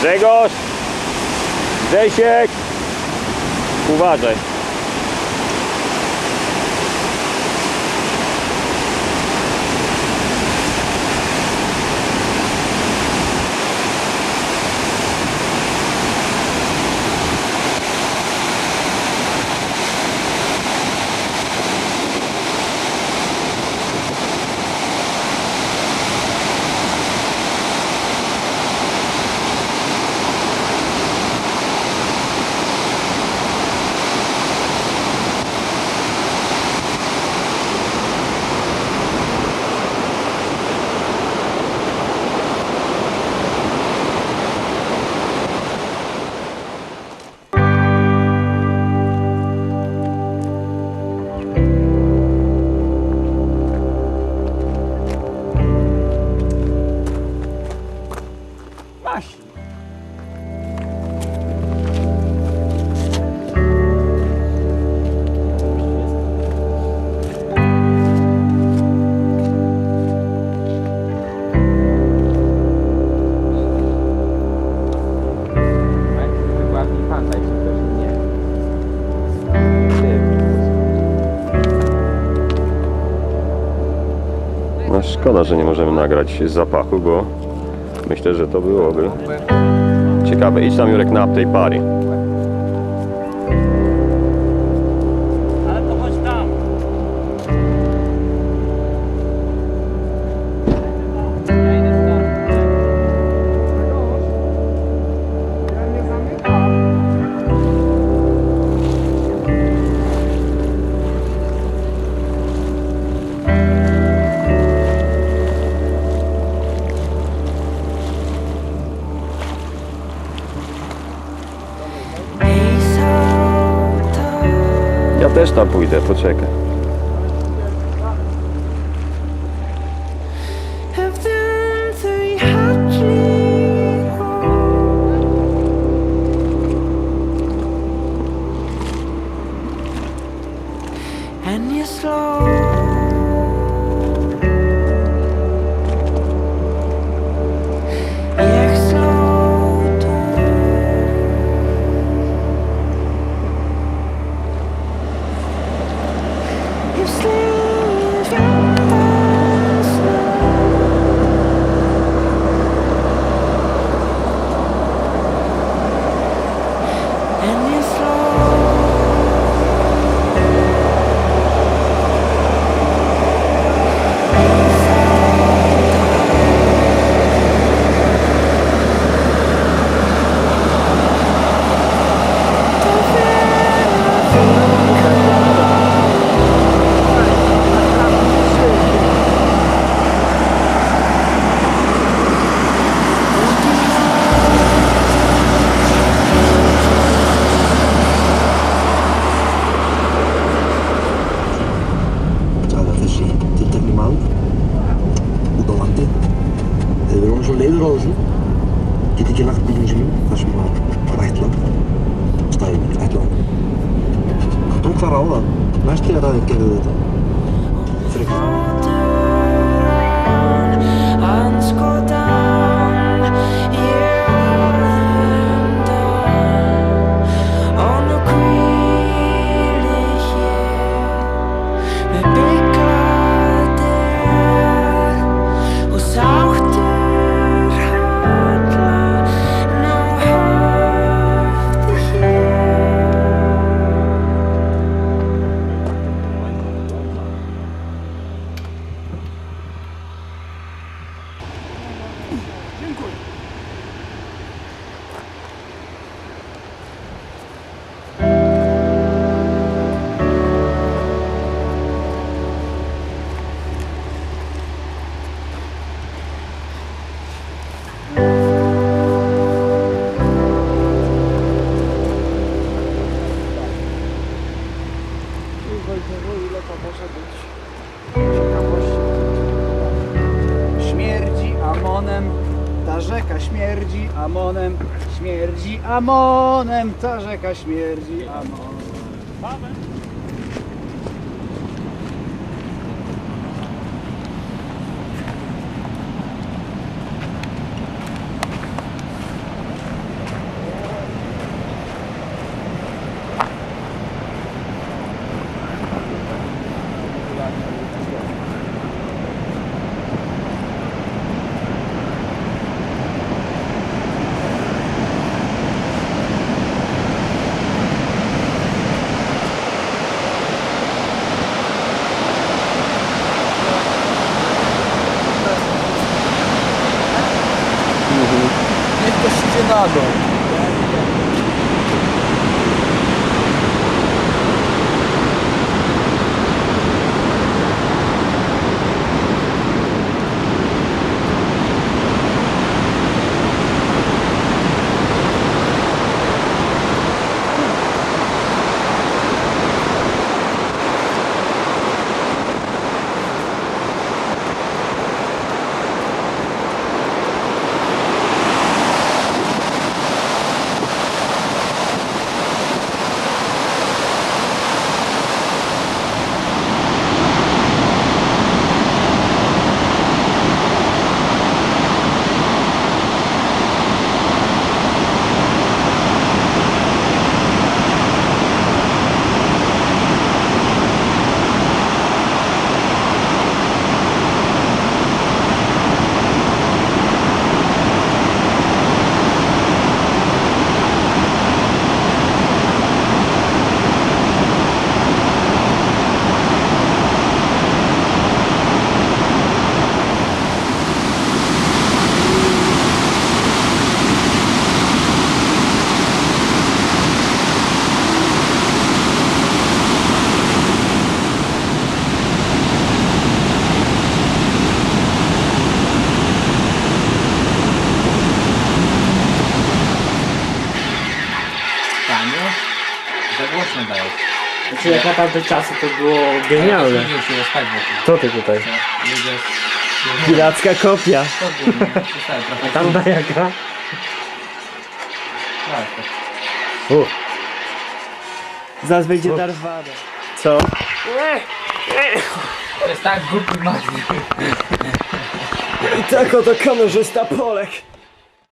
Grzegorz! Grzesiek! Uważaj. Szkoda, że nie możemy nagrać zapachu, bo myślę, że to byłoby ciekawe. Idź tam Jurek na tej pary. Też tam pójdę, poczekaj. からはなしてやられてる。それから。Śmierdzi amonem, ta rzeka śmierdzi amonem, śmierdzi amonem, ta rzeka śmierdzi amonem. Mhm. Niech ktoś idzie na. Głośno dajesz. Znaczy jak na tamte czasy to było genialne. Nie się rozpać wokół. Co ty tutaj? Ludzie... Piracka kopia. To trochę. Tam da jaka? Tak, tak. U. Zaraz będzie Darth Vader. Co? To jest tak głupi magnet. I tak oto kamerzysta Polek